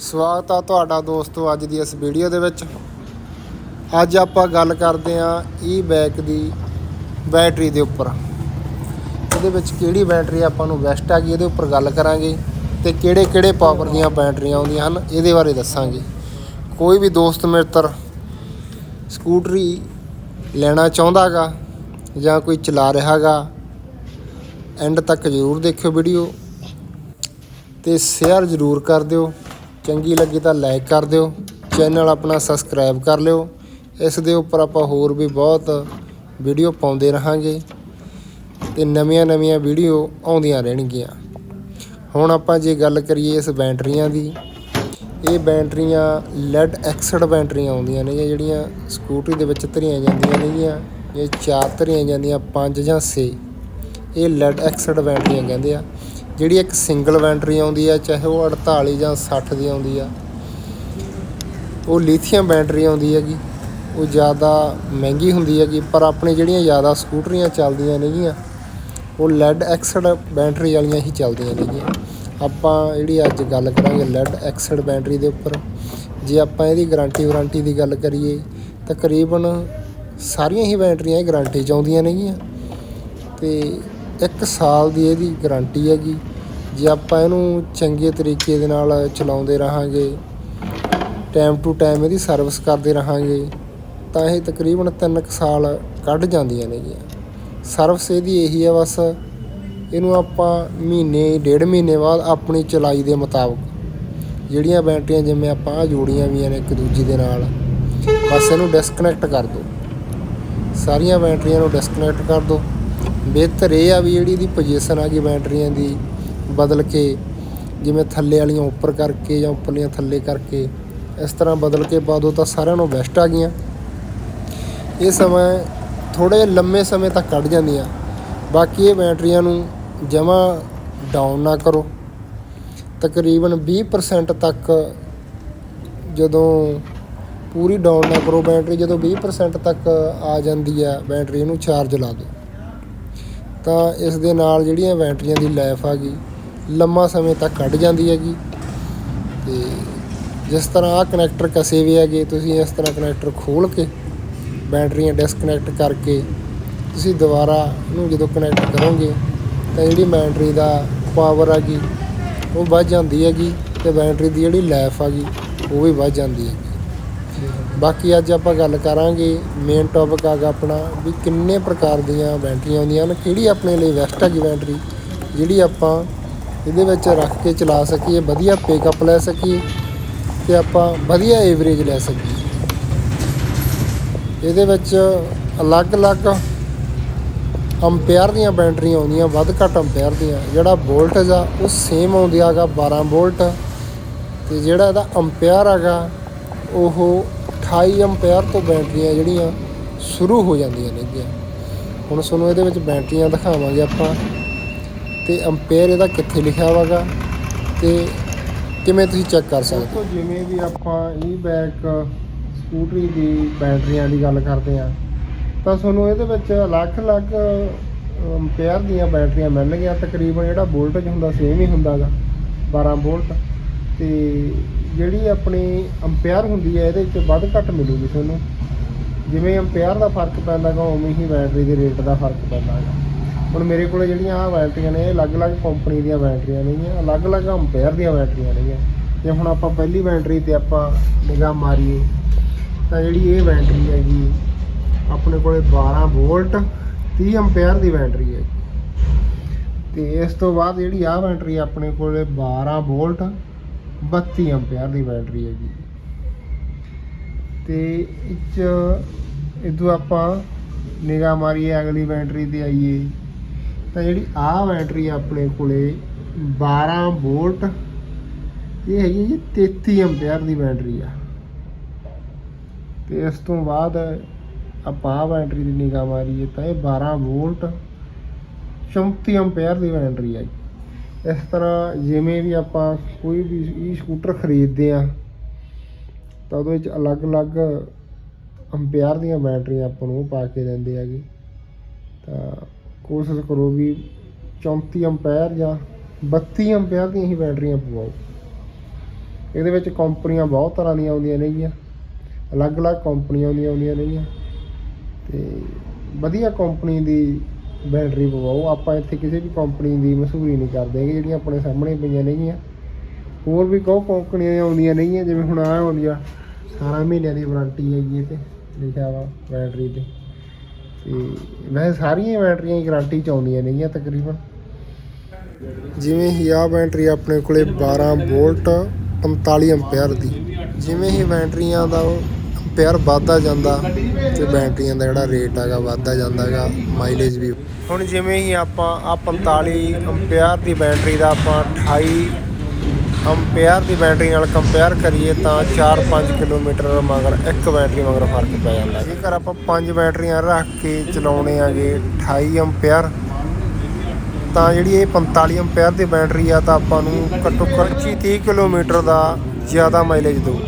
ਸਵਾਗਤ ਆ ਤੁਹਾਡਾ ਦੋਸਤੋ ਅੱਜ ਦੀ ਇਸ ਵੀਡੀਓ ਦੇ ਵਿੱਚ। ਅੱਜ ਆਪਾਂ ਗੱਲ ਕਰਦੇ ਆਂ ਈ ਬੈਕ ਦੀ ਬੈਟਰੀ ਦੇ ਉੱਪਰ। ਇਹਦੇ ਵਿੱਚ ਕਿਹੜੀ ਬੈਟਰੀ ਆਪਾਂ ਨੂੰ ਬੈਸਟ ਆ ਗਈ ਇਹਦੇ ਉੱਪਰ ਗੱਲ ਕਰਾਂਗੇ ਤੇ ਕਿਹੜੇ ਕਿਹੜੇ ਪਾਵਰ ਦੀਆਂ ਬੈਟਰੀਆਂ ਆਉਂਦੀਆਂ ਹਨ ਇਹਦੇ ਬਾਰੇ ਦੱਸਾਂਗੇ। ਕੋਈ ਵੀ ਦੋਸਤ ਮਿੱਤਰ ਸਕੂਟਰੀ ਲੈਣਾ ਚਾਹੁੰਦਾਗਾ ਜਾਂ ਕੋਈ ਚਲਾ ਰਿਹਾਗਾ ਐਂਡ ਤੱਕ ਜ਼ਰੂਰ ਦੇਖਿਓ ਵੀਡੀਓ ਤੇ ਸ਼ੇਅਰ ਜ਼ਰੂਰ ਕਰ ਦਿਓ। ਚੰਗੀ ਲੱਗੀ ਤਾਂ ਲਾਈਕ ਕਰ ਦਿਓ ਚੈਨਲ ਆਪਣਾ ਸਬਸਕ੍ਰਾਈਬ ਕਰ ਲਿਓ। ਇਸ ਦੇ ਉੱਪਰ ਆਪਾਂ ਹੋਰ ਵੀ ਬਹੁਤ ਵੀਡੀਓ ਪਾਉਂਦੇ ਰਹਾਂਗੇ ਤੇ ਨਵੀਆਂ ਨਵੀਆਂ ਵੀਡੀਓ ਆਉਂਦੀਆਂ ਰਹਿਣਗੀਆਂ। ਹੁਣ ਆਪਾਂ ਜੇ ਗੱਲ ਕਰੀਏ ਇਸ ਬੈਟਰੀਆਂ ਦੀ, ਇਹ ਬੈਟਰੀਆਂ ਲੈਡ ਐਕਸਡ ਬੈਟਰੀਆਂ ਆਉਂਦੀਆਂ ਨੇ ਜਿਹੜੀਆਂ ਸਕੂਟਰੀ ਦੇ ਵਿੱਚ ਧਰੀਆਂ ਜਾਂਦੀਆਂ ਨੇਗੀਆਂ ਇਹ ਚਾਰ ਧਰੀਆਂ ਜਾਂਦੀਆਂ, ਪੰਜ ਜਾਂ 6 ਇਹ ਲੈਡ ਐਕਸਡ ਬੈਟਰੀਆਂ ਕਹਿੰਦੇ ਆ। ਜਿਹੜੀ ਇੱਕ ਸਿੰਗਲ ਬੈਟਰੀ ਆਉਂਦੀ ਆ, ਚਾਹੇ ਉਹ 48 ਜਾਂ 60 ਦੀ ਆਉਂਦੀ ਆ, ਉਹ ਲਿਥੀਅਮ ਬੈਟਰੀ ਆਉਂਦੀ ਹੈਗੀ। ਉਹ ਜ਼ਿਆਦਾ ਮਹਿੰਗੀ ਹੁੰਦੀ ਹੈਗੀ, ਪਰ ਆਪਣੇ ਜਿਹੜੀਆਂ ਜ਼ਿਆਦਾ ਸਕੂਟਰੀਆਂ ਚੱਲਦੀਆਂ ਨੇਗੀਆਂ, ਉਹ ਲੈਡ ਐਕਸਡ ਬੈਟਰੀ ਵਾਲੀਆਂ ਹੀ ਚੱਲਦੀਆਂ ਨੇਗੀਆਂ। ਆਪਾਂ ਜਿਹੜੀ ਅੱਜ ਗੱਲ ਕਰਾਂਗੇ ਲੈਡ ਐਕਸਡ ਬੈਟਰੀ ਦੇ ਉੱਪਰ, ਜੇ ਆਪਾਂ ਇਹਦੀ ਗਾਰੰਟੀ ਵਾਰੰਟੀ ਦੀ ਗੱਲ ਕਰੀਏ ਤਕਰੀਬਨ ਸਾਰੀਆਂ ਹੀ ਬੈਟਰੀਆਂ ਇਹ ਗਾਰੰਟੀ 'ਚ ਆਉਂਦੀਆਂ ਨੇਗੀਆਂ। ਤੇ ਇੱਕ ਸਾਲ ਦੀ ਇਹਦੀ ਗਾਰੰਟੀ ਹੈਗੀ। ਜੇ ਆਪਾਂ ਇਹਨੂੰ ਚੰਗੇ ਤਰੀਕੇ ਦੇ ਨਾਲ ਚਲਾਉਂਦੇ ਰਹਾਂਗੇ ਟਾਈਮ ਟੂ ਟਾਈਮ ਇਹਦੀ ਸਰਵਿਸ ਕਰਦੇ ਰਹਾਂਗੇ, ਤਾਂ ਇਹ ਤਕਰੀਬਨ 3 ਸਾਲ ਕੱਢ ਜਾਂਦੀਆਂ ਨੇਗੀਆਂ। ਸਰਵਿਸ ਇਹਦੀ ਇਹੀ ਹੈ ਬਸ, ਇਹਨੂੰ ਆਪਾਂ ਮਹੀਨੇ, ਡੇਢ ਮਹੀਨੇ ਬਾਅਦ ਆਪਣੀ ਚਲਾਈ ਦੇ ਮੁਤਾਬਕ ਜਿਹੜੀਆਂ ਬੈਟਰੀਆਂ ਜਿਵੇਂ ਆਪਾਂ ਆਹ ਜੋੜੀਆਂ ਵੀਆਂ ਨੇ ਇੱਕ ਦੂਜੀ ਦੇ ਨਾਲ, ਬਸ ਇਹਨੂੰ ਡਿਸਕਨੈਕਟ ਕਰ ਦਿਓ ਸਾਰੀਆਂ ਬੈਟਰੀਆਂ ਨੂੰ ਡਿਸਕਨੈਕਟ ਕਰ ਦਿਓ ਬਿਹਤਰ ਇਹ ਆ ਵੀ ਜਿਹੜੀ ਇਹਦੀ ਪੋਜੀਸ਼ਨ ਆ ਗਈ ਬੈਟਰੀਆਂ ਦੀ ਬਦਲ ਕੇ, ਜਿਵੇਂ ਥੱਲੇ ਵਾਲੀਆਂ ਉੱਪਰ ਕਰਕੇ ਜਾਂ ਉੱਪਰਲੀਆਂ ਥੱਲੇ ਕਰਕੇ, ਇਸ ਤਰ੍ਹਾਂ ਬਦਲ ਕੇ ਪਾ ਦਿਓ ਤਾਂ ਸਾਰਿਆਂ ਨੂੰ ਬੈਸਟ ਆ ਗਈਆਂ। ਇਹ ਸਮਾਂ ਥੋੜੇ ਲੰਮੇ ਸਮੇਂ ਤੱਕ ਕੱਢ ਜਾਂਦੀਆਂ। ਬਾਕੀ ਇਹ ਬੈਟਰੀਆਂ ਨੂੰ ਜਮਾ ਡਾਊਨ ਨਾ ਕਰੋ। ਤਕਰੀਬਨ 20% ਤੱਕ ਜਦੋਂ ਪੂਰੀ ਡਾਊਨ ਨਾ ਕਰੋ, ਬੈਟਰੀ ਜਦੋਂ 20% ਤੱਕ ਆ ਜਾਂਦੀ ਆ, ਬੈਟਰੀ ਨੂੰ ਚਾਰਜ ਲਾ ਦਿਓ। ਤਾਂ ਇਸ ਦੇ ਨਾਲ ਜਿਹੜੀਆਂ ਬੈਟਰੀਆਂ ਦੀ ਲਾਈਫ ਆ ਗਈ। ਲੰਮਾ ਸਮੇਂ ਤੱਕ ਕੱਢ ਜਾਂਦੀ ਹੈਗੀ। ਤੇ ਜਿਸ ਤਰ੍ਹਾਂ ਆ ਕਨੈਕਟਰ ਕਸੇ ਵੀ ਹੈਗੇ, ਤੁਸੀਂ ਇਸ ਤਰ੍ਹਾਂ ਕਨੈਕਟਰ ਖੋਲ ਕੇ ਬੈਟਰੀਆਂ ਡਿਸਕਨੈਕਟ ਕਰਕੇ ਤੁਸੀਂ ਦੁਬਾਰਾ ਇਹਨੂੰ ਜਦੋਂ ਕਨੈਕਟ ਕਰੋਗੇ, ਤਾਂ ਜਿਹੜੀ ਬੈਟਰੀ ਦਾ ਪਾਵਰ ਹੈਗੀ, ਉਹ ਵੱਧ ਜਾਂਦੀ ਹੈਗੀ ਤੇ ਬੈਟਰੀ ਦੀ ਜਿਹੜੀ ਲਾਈਫ ਹੈਗੀ, ਉਹ ਵੀ ਵੱਧ ਜਾਂਦੀ ਹੈਗੀ। ਬਾਕੀ ਅੱਜ ਆਪਾਂ ਗੱਲ ਕਰਾਂਗੇ ਮੇਨ ਟੌਪਿਕ ਆਗਾ ਆਪਣਾ, ਵੀ ਕਿੰਨੇ ਪ੍ਰਕਾਰ ਦੀਆਂ ਬੈਟਰੀਆਂ ਆਉਂਦੀਆਂ ਹਨ, ਕਿਹੜੀ ਆਪਣੇ ਲਈ ਬੈਸਟ ਹੈਗੀ ਬੈਟਰੀ ਜਿਹੜੀ ਆਪਾਂ ਇਹਦੇ ਵਿੱਚ ਰੱਖ ਕੇ ਚਲਾ ਸਕੀਏ, ਵਧੀਆ ਪਿਕਅਪ ਲੈ ਸਕੀਏ ਤੇ ਆਪਾਂ ਵਧੀਆ ਐਵਰੇਜ ਲੈ ਸਕੀਏ। ਇਹਦੇ ਵਿੱਚ ਅਲੱਗ-ਅਲੱਗ ਅੰਪੀਅਰ ਦੀਆਂ ਬੈਟਰੀਆਂ ਆਉਂਦੀਆਂ, ਵੱਧ ਘੱਟ ਅੰਪੀਅਰ ਦੀਆਂ। ਜਿਹੜਾ ਵੋਲਟੇਜ ਆ, ਉਹ ਸੇਮ ਆਉਂਦੀ ਆਗਾ 12 ਵੋਲਟ। ਤੇ ਜਿਹੜਾ ਇਹਦਾ ਅੰਪੀਅਰ ਹੈਗਾ, ਉਹ 28 ਅੰਪੀਅਰ ਤੋਂ ਬੈਟਰੀਆਂ ਜਿਹੜੀਆਂ ਸ਼ੁਰੂ ਹੋ ਜਾਂਦੀਆਂ ਨੇਗੀਆਂ। ਹੁਣ ਤੁਹਾਨੂੰ ਇਹਦੇ ਵਿੱਚ ਬੈਟਰੀਆਂ ਦਿਖਾਵਾਂਗੇ ਆਪਾਂ। ਤੇ ਅੰਪੇਅਰ ਇਹਦਾ ਕਿੱਥੇ ਲਿਖਿਆ ਹੋਵਾਗਾ ਤੇ ਕਿਵੇਂ ਤੁਸੀਂ ਚੈੱਕ ਕਰ ਸਕਦੇ ਹੋ? ਜਿਵੇਂ ਵੀ ਆਪਾਂ ਈ ਬੈਕ ਸਕੂਟਰੀ ਦੀ ਬੈਟਰੀਆਂ ਦੀ ਗੱਲ ਕਰਦੇ ਆ ਤਾਂ ਤੁਹਾਨੂੰ ਇਹਦੇ ਵਿੱਚ ਅਲੱਗ-ਅਲੱਗ ਅੰਪੇਅਰ ਦੀਆਂ ਬੈਟਰੀਆਂ ਮਿਲਣਗੀਆਂ ਤਕਰੀਬਨ ਜਿਹੜਾ ਵੋਲਟੇਜ ਹੁੰਦਾ ਸੇਮ ਹੀ ਹੁੰਦਾਗਾ 12 ਵੋਲਟ ਤੇ ਜਿਹੜੀ ਆਪਣੀ ਅੰਪੇਅਰ ਹੁੰਦੀ ਹੈ, ਇਹਦੇ ਵਿੱਚ ਵੱਧ ਘੱਟ ਮਿਲੂਗੀ ਤੁਹਾਨੂੰ। ਜਿਵੇਂ ਅੰਪੇਅਰ ਦਾ ਫ਼ਰਕ ਪੈਂਦਾ ਗਾ, ਉਵੇਂ ਹੀ ਬੈਟਰੀ ਦੇ ਰੇਟ ਦਾ ਫ਼ਰਕ ਪੈਂਦਾ ਹੈ ਹੁਣ ਮੇਰੇ ਕੋਲ ਜਿਹੜੀਆਂ ਆ ਬੈਟਰੀਆਂ ਨੇ, ਇਹ ਅਲੱਗ-ਅਲੱਗ ਕੰਪਨੀ ਦੀਆਂ ਬੈਟਰੀਆਂ ਨੇਗੀਆਂ, ਅਲੱਗ-ਅਲੱਗ ਅੰਪੀਅਰ ਦੀਆਂ ਬੈਟਰੀਆਂ ਨੇਗੀਆਂ। ਜੇ ਹੁਣ ਆਪਾਂ ਪਹਿਲੀ ਬੈਟਰੀ ਤੇ ਆਪਾਂ ਨਿਗਾਹ ਮਾਰੀਏ, ਤਾਂ ਜਿਹੜੀ ਇਹ ਬੈਟਰੀ ਹੈਗੀ, ਆਪਣੇ ਕੋਲੇ 12 ਵੋਲਟ 30 ਅੰਪੇਅਰ ਦੀ ਬੈਟਰੀ ਹੈ। ਤੇ ਇਸ ਤੋਂ ਬਾਅਦ ਜਿਹੜੀ ਆ ਬੈਟਰੀ ਆਪਣੇ ਕੋਲੇ 12 ਵੋਲਟ 32 ਅੰਪੀਅਰ ਦੀ ਬੈਟਰੀ ਹੈਗੀ। ਤੇ ਇੱਚ ਇਦੋਂ ਆਪਾਂ ਨਿਗਾਹ ਮਾਰੀਏ, ਅਗਲੀ ਬੈਟਰੀ ਤੇ ਆਈਏ। ਤਾਂ ਜਿਹੜੀ ਆਹ ਬੈਟਰੀ ਆਪਣੇ ਕੋਲੇ 12 ਵੋਲਟ, ਇਹ ਹੈਗੀ ਜੀ 33 ਅੰਪੀਅਰ ਦੀ ਬੈਟਰੀ ਆ। ਤੇ ਇਸ ਤੋਂ ਬਾਅਦ ਆਪਾਂ ਆ ਬੈਟਰੀ ਦੀ ਨਿਗਾਹ ਮਾਰੀਏ ਤਾਂ ਇਹ 12 ਵੋਲਟ 34 ਅੰਪੀਅਰ ਦੀ ਬੈਟਰੀ ਹੈ ਇਸ ਤਰ੍ਹਾਂ ਜਿਵੇਂ ਵੀ ਆਪਾਂ ਕੋਈ ਵੀ ਈ ਸਕੂਟਰ ਖਰੀਦਦੇ ਆ, ਤਾਂ ਉਹਦੇ ਵਿੱਚ ਅਲੱਗ-ਅਲੱਗ ਅੰਪੀਅਰ ਦੀਆਂ ਬੈਟਰੀਆਂ ਆਪਾਂ ਨੂੰ ਉਹ ਪਾ ਕੇ ਦਿੰਦੇ ਹੈਗੇ। ਤਾਂ ਕੋਸ਼ਿਸ਼ ਕਰੋ ਵੀ 34 ਅੰਪੀਅਰ ਜਾਂ 32 ਅੰਪੀਅਰ ਦੀਆਂ ਹੀ ਬੈਟਰੀਆਂ ਪਵਾਓ। ਇਹਦੇ ਵਿੱਚ ਕੰਪਨੀਆਂ ਬਹੁਤ ਤਰ੍ਹਾਂ ਦੀਆਂ ਆਉਂਦੀਆਂ ਨੇਗੀਆਂ। ਅਲੱਗ-ਅਲੱਗ ਕੰਪਨੀਆਂ ਦੀਆਂ ਆਉਂਦੀਆਂ ਨੇਗੀਆਂ। ਤੇ ਵਧੀਆ ਕੰਪਨੀ ਦੀ ਬੈਟਰੀ ਪਵਾਓ। ਆਪਾਂ ਇੱਥੇ ਕਿਸੇ ਵੀ ਕੰਪਨੀ ਦੀ ਮਸ਼ਹੂਰੀ ਨਹੀਂ ਕਰਦੇ ਜਿਹੜੀਆਂ ਆਪਣੇ ਸਾਹਮਣੇ ਪਈਆਂ ਨੇਗੀਆਂ। ਹੋਰ ਵੀ ਕਹੋ ਕੰਪਨੀਆਂ ਆਉਂਦੀਆਂ ਨੇਗੀਆਂ, ਜਿਵੇਂ ਹੁਣ ਆਹ ਆਉਂਦੀ ਆ 18 ਮਹੀਨਿਆਂ ਦੀ ਵਾਰੰਟੀ ਹੈਗੀ ਇਹ ਤੇ ਲਿਖਿਆ ਵਾ ਬੈਟਰੀ ਤੇ। ਤੇ ਵੈਸੇ ਸਾਰੀਆਂ ਬੈਟਰੀਆਂ ਹੀ ਗਾਰੰਟੀ ਚ ਆਉਂਦੀਆਂ ਨੇਗੀਆਂ ਤਕਰੀਬਨ। ਜਿਵੇਂ ਹੀ ਆ ਬੈਟਰੀ ਆਪਣੇ ਕੋਲੇ 12 ਵੋਲਟ 45 ਐਂਪੀਅਰ ਦੀ। ਜਿਵੇਂ ਹੀ ਬੈਟਰੀਆਂ ਦਾ ਐਂਪੀਅਰ ਵੱਧਦਾ ਜਾਂਦਾ ਤੇ ਬੈਟਰੀਆਂ ਦਾ ਜਿਹੜਾ ਰੇਟ ਹੈਗਾ ਵੱਧਦਾ ਜਾਂਦਾ ਹੈਗਾ ਮਾਈਲੇਜ ਵੀ। ਹੁਣ ਜਿਵੇਂ ਹੀ ਆਪਾਂ ਆ 45 ਐਂਪੀਅਰ ਦੀ ਬੈਟਰੀ ਦਾ ਆਪਾਂ 28 ਅੰਪੇਅਰ ਦੀ ਬੈਟਰੀ ਨਾਲ ਕੰਪੇਅਰ ਕਰੀਏ ਤਾਂ 4-5 ਕਿਲੋਮੀਟਰ ਮਗਰ ਇੱਕ ਬੈਟਰੀ ਮਗਰ ਫ਼ਰਕ ਪੈ ਜਾਂਦਾ। ਜੇਕਰ ਆਪਾਂ ਪੰਜ ਬੈਟਰੀਆਂ ਰੱਖ ਕੇ ਚਲਾਉਣੇ ਆਗੇ 28 ਅੰਪੇਅਰ ਤਾਂ ਜਿਹੜੀ ਇਹ 45 ਅੰਪੇਅਰ ਦੀ ਬੈਟਰੀ ਆ ਤਾਂ ਆਪਾਂ ਨੂੰ ਘੱਟੋ ਘੱਟ 25 30 ਕਿਲੋਮੀਟਰ ਦਾ ਜ਼ਿਆਦਾ ਮਾਈਲੇਜ ਦਊ।